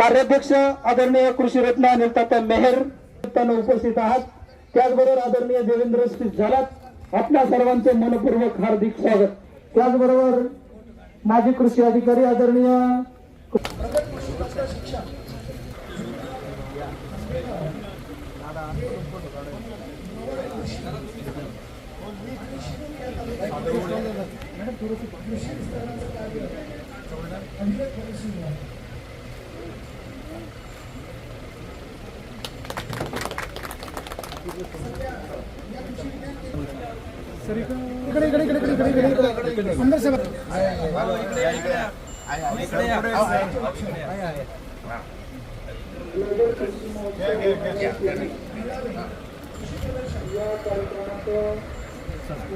कार्याध्यक्ष आदरणीय कृषी रत्न अनिल तात्या मेहर उपस्थित आहात. त्याचबरोबर आदरणीय देवेंद्र झालात. आपल्या सर्वांचे मनपूर्वक हार्दिक स्वागत. त्याचबरोबर माजी कृषी अधिकारी आदरणीय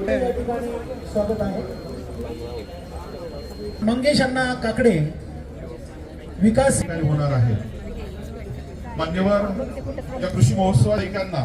स्वागत आहे मंगेश अण्णा काकडे विकास होणार आहे. मान्यवर या कृषी महोत्सवात एकांना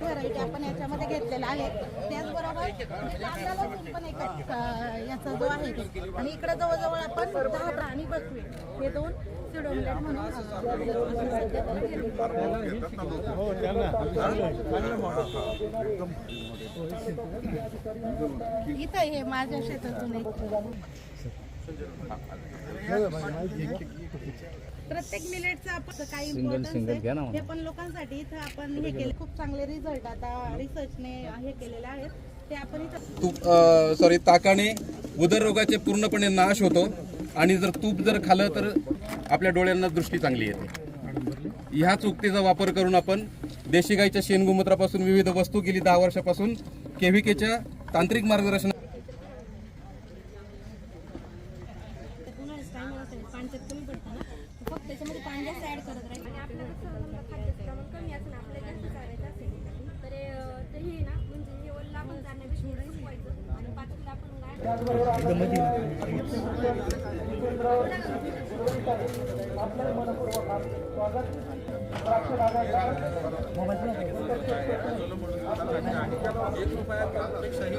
व्हरायटी आपण याच्यामध्ये घेतलेला आहे त्याचबरोबर कांदा लसूण पण एक याचा जो आहे तो. आणि इकडे जवळजवळ आपण दहा प्राणी बसवे हे दोन सिडोमलेट म्हणून इथं हे माझ्या शेतातून एक प्रत्येक मिलेटचं आपण काही इम्पॉर्टन्स आहे हे पण लोकांसाठी इथं आपण हे केले. खूप चांगले रिझल्ट आता रिसर्चने हे केलेले आहेत. ते आपण इथं तूप सॉरी ताकाने उदररोगाचे पूर्णपणे नाश होतो. आणि जर तूप जर खाल्लं तर आपल्या डोळ्यांना दृष्टी चांगली येते. ह्याच उक्तीचा वापर करून आपण देशी गाईच्या शेणगोमूत्रापासून विविध वस्तू गेली दहा वर्षापासून. केव्हीकेच्या तांत्रिक मार्गदर्शन पाचवीला आपण गाय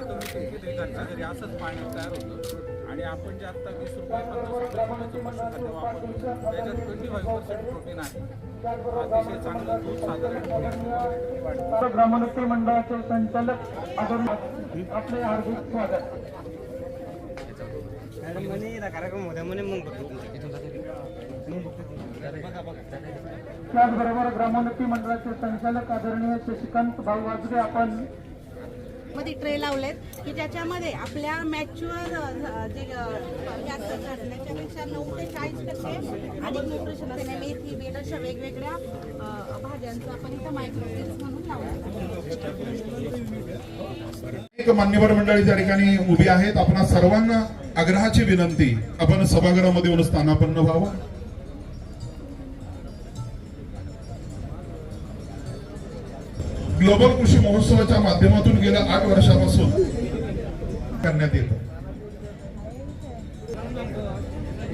कमी घरी असंच पाण्यात तयार होतं आणि आपण जे आता वीस रुपये पन्नास वापरतो त्याच्यात ट्वेंटी फाईव्ह पर्सेंट प्रोटीन आहे अतिशय ग्रामोन्नती मंडळाचे संचालक आपले हार्दिक स्वागत. त्याचबरोबर ग्रामोन्नती मंडळाचे संचालक आदरणीय शशिकांत भाऊ वाजगे आपण मध्ये ट्रे लावलेत की ज्याच्यामध्ये आपल्या मॅच्युअर जे असतात झाडं, त्याच्यापेक्षा नऊ ते चाळीस टक्के अधिक न्यूट्रिशन असते. मेथी बीट अशा वेगवेगळ्या भाज्यांचं आपण इथं मायक्रोवेव्ह म्हणून लावलं एक मान्यवर मंडळी त्या ठिकाणी उभी आहेत आपण सर्वांना आग्रहाची विनंती आपण सभागृहामध्ये येऊन स्थानापन्न व्हावं. ग्लोबल कृषी महोत्सवाच्या माध्यमातून गेल्या आठ वर्षापासून करण्यात येत.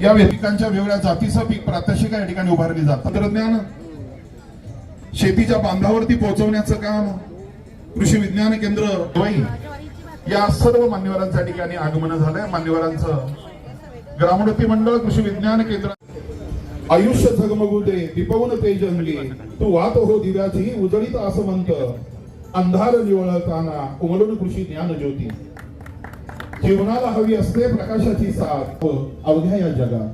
या पिकांच्या वेगळ्या जातीचं पीक प्रात्यक्षिक या ठिकाणी उभारली जात. तंत्रज्ञान शेतीच्या बांधावरती पोहोचवण्याचं काम कृषी विज्ञान केंद्र या सर्व मान्यवरांच्या ठिकाणी आगमन झालंय. मान्यवरांचं ग्रामोन्नती मंडळ कृषी विज्ञान केंद्र आयुष्य झगमगू दे दिपवून तेजंगी तू वात हो दिव्याची उजळीत आसमंत. अंधार निवळताना उमलून कृषी ज्ञान ज्योती. जीवनाला हवी असते प्रकाशाची साथ. हो, अवघ्या या जगात.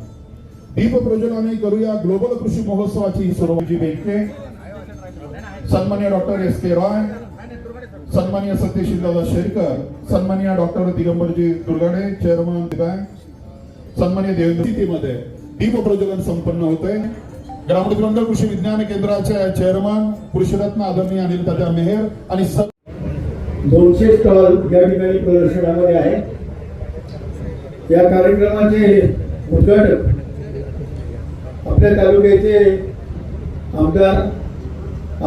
दीप प्रज्वलाने करूया ग्लोबल कृषी महोत्सवाची सुरुवाती बेटके सन्मान्य डॉक्टर एस के रॉय सन्मान्य सत्यशीलदादा शेरकर सन्मान्य doctor Digambarji Durgade chairman bank सन्मान्य देवेंद्रमध्ये दीप प्रज्वलन संपन्न होते ग्रामीण ग्रंथ कृषी विज्ञान केंद्राचे चेअरमन कृषीरत्न आदरणीय अनिल तात्या मेहर आणि दोनशे स्टॉल या ठिकाणी प्रदर्शनामध्ये आहे. या कार्यक्रमाचे उद्घाटक आपल्या तालुक्याचे आमदार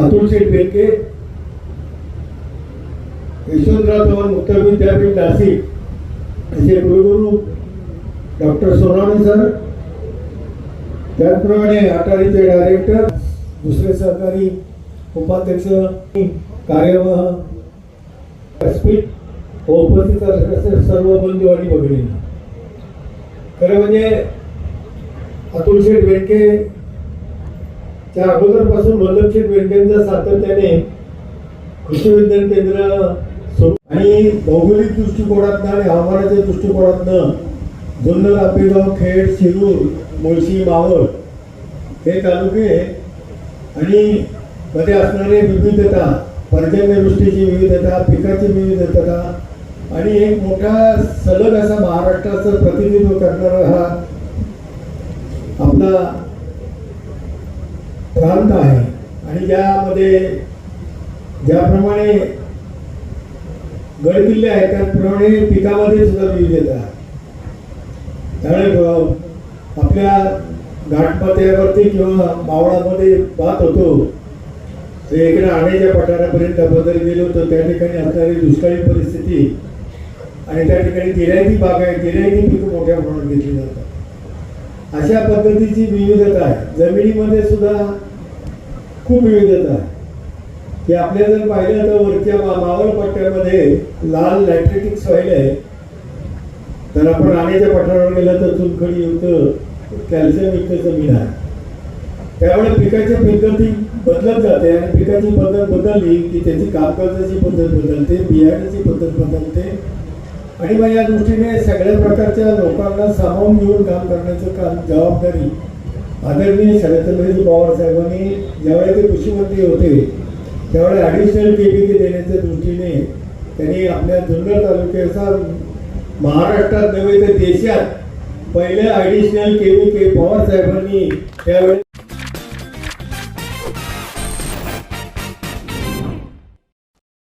अतुल शेठ बेनके यशवंतराव चव्हाण मुक्त विद्यापीठ नाशिक असे कुलगुरू डॉक्टर सोनावणे सर त्याचप्रमाणे अटारीचे डायरेक्टर दुसरे सहकारी उपाध्यक्ष कार्यवाह व्यासपीठ उपस्थित असलेले सर्व बंधू आणि भगिनी. खरं म्हणजे अतुल शेठ बेंडके त्या अगोदरपासून वल्लभ शेठ बेंडकेंचा सातत्याने कृषी विज्ञान केंद्र आणि भौगोलिक दृष्टिकोनातनं आणि हवामानाच्या दृष्टिकोनातनं जुन्नर आपेगाव खेड शिरूर मुळशी मावळ हे तालुके आणि मध्ये असणारे विविधता पर्जन्यवृष्टीची विविधता पिकाची विविधता आणि एक मोठा सलग असा महाराष्ट्राचं प्रतिनिधित्व करणारा हा आपला प्रांत आहे. आणि ज्यामध्ये ज्याप्रमाणे गडकिल्ले आहेत त्याचप्रमाणे पिकामध्ये सुद्धा विविधता त्यामुळे आपल्या घाटपत्यावरती किंवा मावळामध्ये पाहत होतो. ते इकडे आण्याच्या पठारापर्यंत आपण जरी गेलो तर त्या ठिकाणी असणारी दुष्काळी परिस्थिती आणि त्या ठिकाणी गिरायती बाग आहे. गिरायती पिकं मोठ्या प्रमाणात घेतली जातात. अशा पद्धतीची विविधता आहे. जमिनीमध्ये सुद्धा खूप विविधता आहे. की आपल्या जर पाहिलं तर वरच्या मावळ पट्ट्यामध्ये लाल लॅट्रेटिक सॉइल आहे. तर आपण राणीच्या पठारावर गेलं तर चुनखडी होतं. कॅल्शियम युक्त जमीन आहे. त्यामुळे पिकाची पद्धती बदलत जाते आणि पिकाची पद्धत बदलली की त्याची कामकाजाची पद्धत बदलते बियाण्याची पद्धत बदलते. आणि मग या दृष्टीने सगळ्या प्रकारच्या लोकांना सामावून घेऊन काम करण्याचं काम जबाबदारी आदरणीय शरदचंद्रजी पवार साहेबांनी ज्यावेळी ते कृषीमंत्री होते त्यावेळी ॲडिशनल केबीके देण्याच्या दृष्टीने त्यांनी आपल्या जुन्नर तालुक्याचा महाराष्ट्रात नव्हे तर देशात पहिले additional K V K Pawar साहेबांनी त्यावेळी